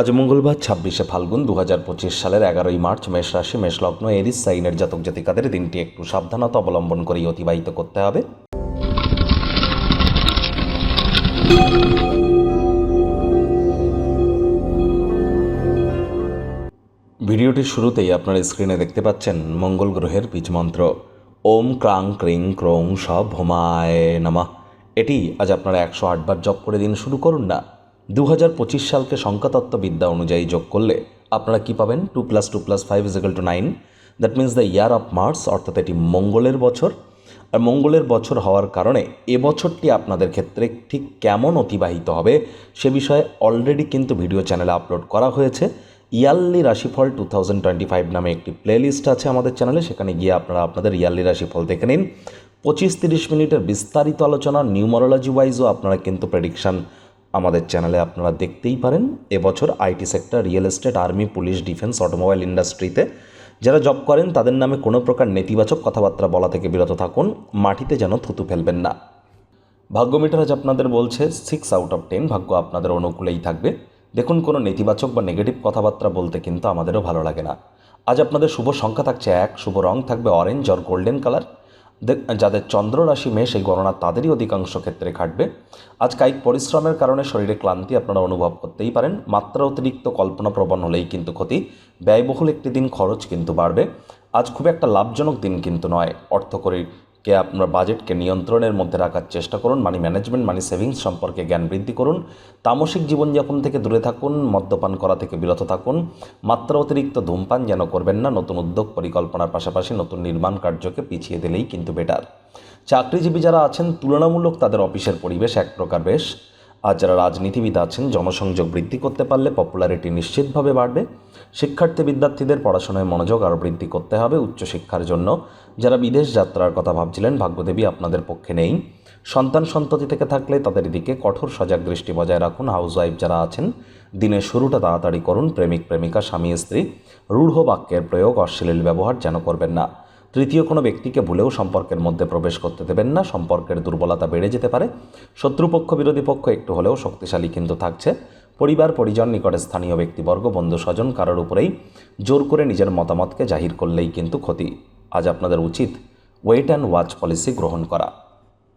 আজ মঙ্গলবার ছাব্বিশে ফাল্গুন দু হাজার পঁচিশ সালের এগারোই মার্চ মেষ রাশি, মেষ লগ্ন, এরিস, সাইনের জাতক জাতিকাদের দিনটি একটু সাবধানতা অবলম্বন করেই অতিবাহিত করতে হবে। ভিডিওটির শুরুতেই আপনার স্ক্রিনে দেখতে পাচ্ছেন মঙ্গল গ্রহের মন্ত্র। ওম ক্রাং ক্রিং ক্রৌং সব ভোমায় নমঃ। এটি আজ আপনারা একশো আটবার জপ করে দিন শুরু করুন না। দু হাজার পঁচিশ সালকে সংখ্যাতত্ত্ববিদ্যা অনুযায়ী যোগ করলে আপনারা কি পাবেন? Two plus two plus five equal to nine that means the year of Mars অর্থাৎ এটি মঙ্গলের বছর। আর মঙ্গলের বছর হওয়ার কারণে এ বছরটি আপনাদের ক্ষেত্রে ঠিক কেমন অতিবাহিত হবে সে বিষয়ে অলরেডি কিন্তু ভিডিও চ্যানেলে আপলোড করা হয়েছে। ইয়ারলি রাশিফল টু থাউজেন্ড টোয়েন্টি ফাইভ নামে একটি প্লেলিস্ট আছে আমাদের চ্যানেলে সেখানে গিয়ে আপনারা আপনাদের ইয়ারলি রাশিফল দেখে নিন। পঁচিশ তিরিশ মিনিটের বিস্তারিত আলোচনা নিউমারোলজি ওয়াইজও আপনারা কিন্তু প্রেডিকশান আমাদের চ্যানেলে আপনারা দেখতেই পারেন, এবছর IT sector, real estate, army, police, defence, automobile ইন্ডাস্ট্রিতে। যারা জব করেন, তাদের নামে কোনো প্রকার নেতিবাচক কথাবার্তা বলা থেকে বিরত থাকুন, মাটিতে যেন থুতু ফেলবেন না। ভাগ্য মিটার আজ আপনাদের বলছে সিক্স আউট অফ টেন ভাগ্য আপনাদের অনুকূলেই থাকবে। দেখুন, কোনো নেতিবাচক বা নেগেটিভ কথাবার্তা বলতে কিন্তু আমাদেরও ভালো লাগে না। আজ আপনাদের শুভ সংখ্যা থাকছে এক, শুভ রং থাকবে অরেঞ্জ আর গোল্ডেন কালার যাদের চন্দ্র রাশি মেষ, এই গণনা তাদেরই অধিকাংশ ক্ষেত্রে খাটবে আজ কায়িক পরিশ্রমের কারণে শরীরে ক্লান্তি আপনারা অনুভব করতেই পারেন। মাত্রা অতিরিক্ত কল্পনা প্রবণ হলেই কিন্তু ক্ষতি। ব্যয়বহুল একটি দিন খরচ কিন্তু বাড়বে। আজ খুব একটা লাভজনক দিন কিন্তু নয়। অর্থকরীকে আপনার বাজেটকে নিয়ন্ত্রণের মধ্যে রাখার চেষ্টা করুন মানি ম্যানেজমেন্ট মানি সেভিংস সম্পর্কে জ্ঞান বৃদ্ধি করুন, তামসিক জীবনযাপন থেকে দূরে থাকুন, মদ্যপান করা থেকে বিরত থাকুন, মাত্রা অতিরিক্ত ধূমপান যেন করবেন না, নতুন উদ্যোগ পরিকল্পনার পাশাপাশি নতুন নির্মাণ কার্যকে পিছিয়ে দিলেই কিন্তু বেটার চাকরিজীবী যারা আছেন, তুলনামূলক তাদের অফিসের পরিবেশ এক প্রকার বেশ। আর যারা রাজনীতিবিদ আছেন, জনসংযোগ বৃদ্ধি করতে পারলে পপুলারিটি নিশ্চিতভাবে বাড়বে। শিক্ষার্থী বিদ্যার্থীদের পড়াশোনায় মনোযোগ আরও বৃদ্ধি করতে হবে উচ্চশিক্ষার জন্য। যারা বিদেশ যাত্রার কথা ভাবছিলেন, ভাগ্যদেবী আপনাদের পক্ষে নেই। সন্তান সন্ততি থেকে থাকলে তাদের দিকে কঠোর সজাগ দৃষ্টি বজায় রাখুন। হাউসওয়াইফ যারা আছেন, দিনের শুরুটা তাড়াতাড়ি করুন। প্রেমিক, প্রেমিকা, স্বামী, স্ত্রী, রূঢ় বাক্যের প্রয়োগ, অশ্লীল ব্যবহার যেন করবেন না। তৃতীয় কোনো ব্যক্তিকে ভুলেও সম্পর্কের মধ্যে প্রবেশ করতে দেবেন না, সম্পর্কের দুর্বলতা বেড়ে যেতে পারে। শত্রুপক্ষ, বিরোধী পক্ষ একটু হলেও শক্তিশালী কিন্তু থাকছে। পরিবার, পরিজন নিকটে স্থানীয় ব্যক্তিবর্গ, বন্ধু, স্বজন কারোর উপরেই জোর করে নিজের মতামতকে জাহির করলেই কিন্তু ক্ষতি। আজ আপনাদের উচিত ওয়েট অ্যান্ড ওয়াচ পলিসি গ্রহণ করা।